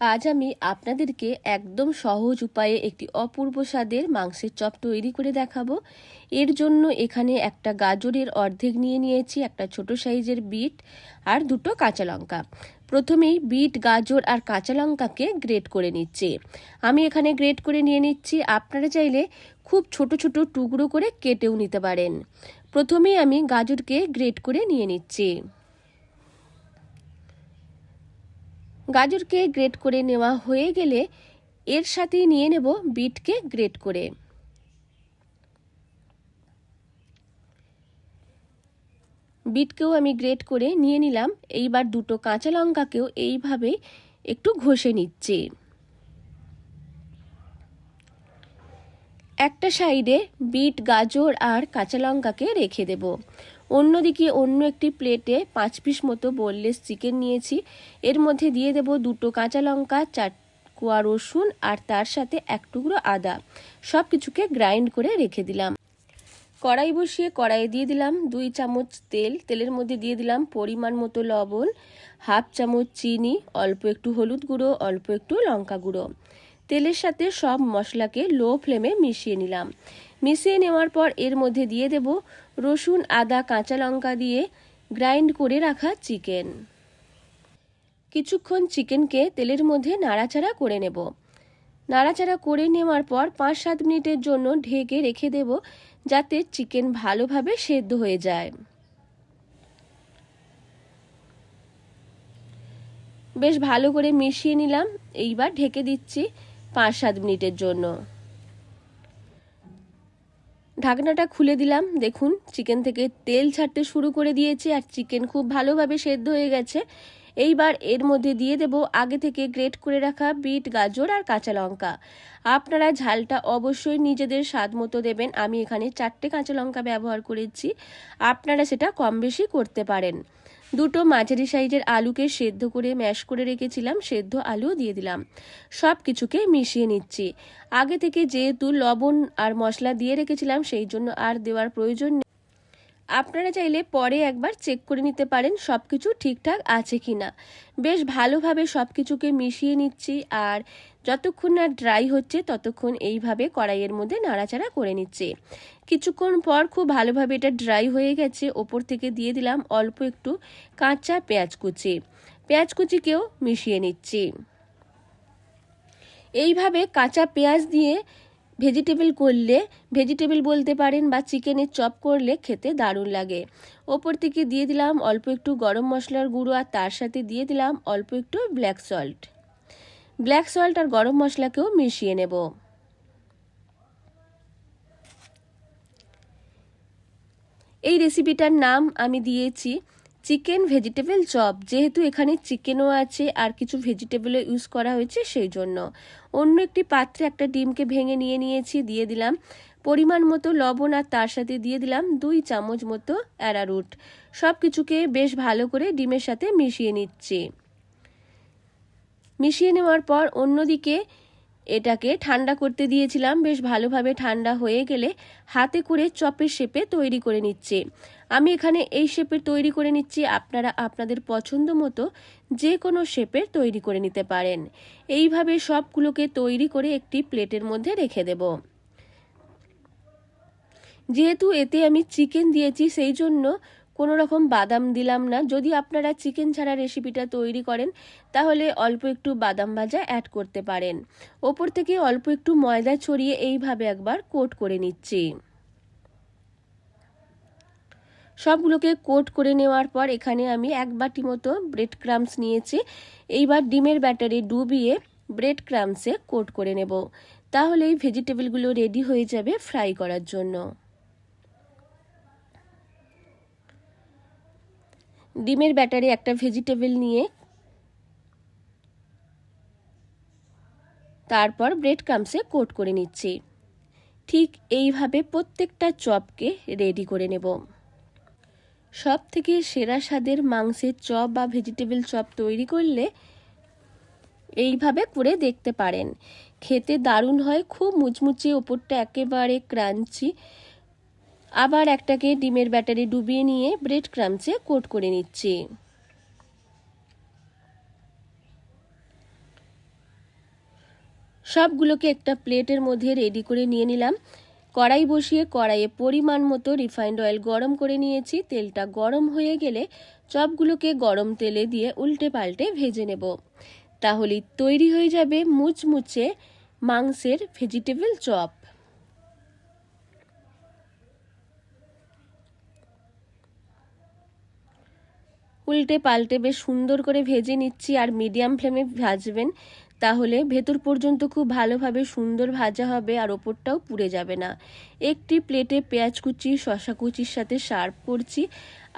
আজ আমি আপনাদেরকে একদম সহজ উপায়ে একটি অপূর্ব স্বাদের মাংসের চপ তৈরি করে দেখাবো। এর জন্য এখানে একটা গাজরের অর্ধেক নিয়ে নিয়েছি, একটা ছোট সাইজের বিট আর দুটো কাঁচা লঙ্কা। প্রথমেই বিট, গাজর আর কাঁচা লঙ্কাকে গ্রেট করে নিচ্ছি। আমি এখানে গ্রেট করে নিয়ে নিচ্ছি, আপনারা চাইলে খুব ছোট ছোট টুকরো করে কেটেও নিতে পারেন। প্রথমেই আমি গাজরকে গ্রেট করে নিয়ে নিচ্ছি। গাজরকে গ্রেট করে নেওয়া হয়ে গেলে এর সাথেই নিয়ে নেব বিটকে গ্রেট করে। বিটকেও আমি গ্রেট করে নিয়ে নিলাম। এইবার দুটো কাঁচা লঙ্কাকেও এইভাবে একটু ঘষে নিচ্ছি। একটা সাইডে বিট, গাজর আর কাঁচা লঙ্কাকে রেখে দেব। অন্যদিকে অন্য একটি প্লেটে পাঁচ পিস মতো বোনলেস চিকেন নিয়েছি। এর মধ্যে দিয়ে দেব দুটো কাঁচা লঙ্কা, চার কোয়া রসুন আর তার সাথে এক টুকরো আদা। সব কিছুকে গ্রাইন্ড করে রেখে দিলাম। কড়াই বসিয়ে কড়াইয়ে দিয়ে দিলাম দুই চামচ তেল। তেলের মধ্যে দিয়ে দিলাম পরিমাণ মতো লবণ, হাফ চামচ চিনি, অল্প একটু হলুদ গুঁড়ো, অল্প একটু লঙ্কা গুঁড়ো। তেলের সাথে সব মশলাকে লো ফ্লেমে মিশিয়ে নিলাম। মিশিয়ে নেওয়ার পর এর মধ্যে দিয়ে দেব রসুন, আদা, কাঁচা লঙ্কা দিয়ে গ্রাইন্ড করে রাখা চিকেন। কিছুক্ষণ চিকেনকে তেলের মধ্যে নাড়াচাড়া করে নেব। নাড়াচাড়া করে নেওয়ার পর পাঁচ সাত মিনিটের জন্য ঢেকে রেখে দেব যাতে চিকেন ভালোভাবে সেদ্ধ হয়ে যায়। বেশ ভালো করে মিশিয়ে নিলাম। এইবার ঢেকে দিচ্ছি পাঁচ সাত মিনিটের জন্য। ঢাকনাটা খুলে দিলাম। দেখুন চিকেন থেকে তেল ছাড়তে শুরু করে দিয়েছি আর চিকেন খুব ভালোভাবে সেদ্ধ হয়ে গেছে। এইবার এর মধ্যে দিয়ে দেব আগে থেকে গ্রেট করে রাখা বিট, গাজর আর কাঁচা লঙ্কা। আপনারা ঝালটা অবশ্যই নিজেদের স্বাদ মতো দেবেন। আমি এখানে চারটে কাঁচা লঙ্কা ব্যবহার করেছি। আপনারা সেটা কম বেশি করতে পারেন। দুটো মাঝারি সাইজের আলুকে সেদ্ধ করে ম্যাশ করে রেখেছিলাম, সেদ্ধ আলুও দিয়ে দিলাম। সব কিছুকে মিশিয়ে নিচ্ছি। আগে থেকে যেহেতু লবণ আর মশলা দিয়ে রেখেছিলাম, সেই জন্য আর দেওয়ার প্রয়োজন আপনারা চাইলে পরে একবার চেক করে নিতে পারেন সব কিছু ঠিকঠাক আছে কি না বেশ ভালোভাবে সব কিছুকে মিশিয়ে নিচ্ছি আর যতক্ষণ না ড্রাই হচ্ছে ততক্ষণ এইভাবে কড়াইয়ের মধ্যে নাড়াচাড়া করে নিচ্ছে। কিছুক্ষণ পর খুব ভালোভাবে এটা ড্রাই হয়ে গেছে, ওপর থেকে দিয়ে দিলাম অল্প একটু কাঁচা পেঁয়াজ কুচি। পেঁয়াজ কুচিকেও মিশিয়ে নিচ্ছি। এইভাবে কাঁচা পেঁয়াজ দিয়ে ভেজিটেবল করলে, ভেজিটেবল বলতে পারেন বা চিকেনের চপ করলে খেতে দারুণ লাগে। ওপর থেকে দিয়ে দিলাম অল্প একটু গরম মশলার গুঁড়ো আর তার সাথে দিয়ে দিলাম অল্প একটু ব্ল্যাক সল্ট ব্ল্যাক সল্ট আর গরম মশলাকেও মিশিয়ে নেব। এই রেসিপিটার নাম আমি দিয়েছি চিকেন ভেজিটেবল চপ, যেহেতু এখানে চিকেনও আছে আর কিছু ভেজিটেবলও ইউজ করা হয়েছে সেই জন্য। অন্য একটি পাত্রে একটা ডিমকে ভেঙে নিয়ে নিয়েছি, দিয়ে দিলাম পরিমাণ মতো লবণ আর তার সাথে দিয়ে দিলাম দুই চামচ মতো অ্যারারুট। সব কিছুকে বেশ ভালো করে ডিমের সাথে মিশিয়ে নিচ্ছি। মিশিয়ে নেওয়ার পর অন্যদিকে এটাকে ঠান্ডা করতে দিয়েছিলাম। বেশ ভালোভাবে ঠান্ডা হয়ে গেলে হাতে করে চপের শেপে তৈরি করে নিচ্ছে। আমি এখানে এই শেপের তৈরি করে নিচ্ছি। আপনারা আপনাদের পছন্দ মতো যে কোনো শেপের তৈরি করে নিতে পারেন। এইভাবে সবগুলোকে তৈরি করে একটি প্লেটের মধ্যে রেখে দেব। যেহেতু এতে আমি চিকেন দিয়েছি, সেই জন্য কোনো রকম বাদাম দিলাম না। যদি আপনারা চিকেন ছাড়া রেসিপিটা তৈরি করেন, তাহলে অল্প একটু বাদাম ভাজা অ্যাড করতে পারেন। ওপর থেকে অল্প একটু ময়দা ছড়িয়ে এইভাবে একবার কোট করে নিচ্ছি। সবগুলোকে কোট করে নেওয়ার পর এখানে আমি এক বাটি মতো ব্রেড ক্রামস নিয়েছি। এইবার ডিমের ব্যাটারে ডুবিয়ে ব্রেড ক্রামসে কোট করে নেব। তাহলে এই ভেজিটেবলগুলো রেডি হয়ে যাবে ফ্রাই করার জন্য। ডিমের ব্যাটারে একটা ভেজিটেবল নিয়ে তারপর ব্রেড ক্রামসে কোট করে নিচ্ছি। ঠিক এইভাবে প্রত্যেকটা চপকে রেডি করে নেব। সব থেকে সেরা স্বাদের মাংসের চপ বা ভেজিটেবল চপ তৈরি করলে এইভাবে করে দেখতে পারেন। খেতে দারুণ হয়, খুব মুচমুচে, ওপরটা একেবারে ক্রাঞ্চি। আবার একটাকে ডিমের ব্যাটারে ডুবিয়ে নিয়ে ব্রেড ক্রামসে কোট করে নিচ্ছি। সবগুলোকে একটা প্লেটের মধ্যে রেডি করে নিয়ে নিলাম। কড়াই বসিয়ে কড়াইয়ে পরিমাণ মতো রিফাইন্ড অয়েল গরম করে নিয়েছি। তেলটা গরম হয়ে গেলে চপগুলোকে গরম তেলে দিয়ে উল্টে পাল্টে ভেজে নেব। তাহলে তৈরি হয়ে যাবে মুচমুচে মাংসের ভেজিটেবল চপ। উল্টে পাল্টে বেশ সুন্দর করে ভেজে নিচ্ছি আর মিডিয়াম ফ্লেমে ভাজবেন, তাহলে ভেতর পর্যন্ত খুব ভালোভাবে সুন্দর ভাজা হবে আর ওপরটাও পুড়ে যাবে না। একটি প্লেটে পেঁয়াজ কুচি শশা কুচির সাথে সার্ভ করছি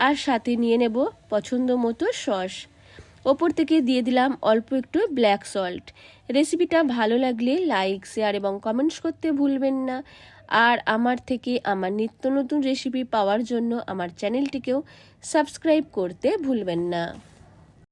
আর সাথে নিয়ে নেব পছন্দ মতো সস। ওপর থেকে দিয়ে দিলাম অল্প একটু ব্ল্যাক সল্ট রেসিপিটা ভালো লাগলে লাইক শেয়ার এবং কমেন্টস করতে ভুলবেন না। আর আমার থেকে আমার নিত্য নতুন রেসিপি পাওয়ার জন্য আমার চ্যানেলটিকেও সাবস্ক্রাইব করতে ভুলবেন না।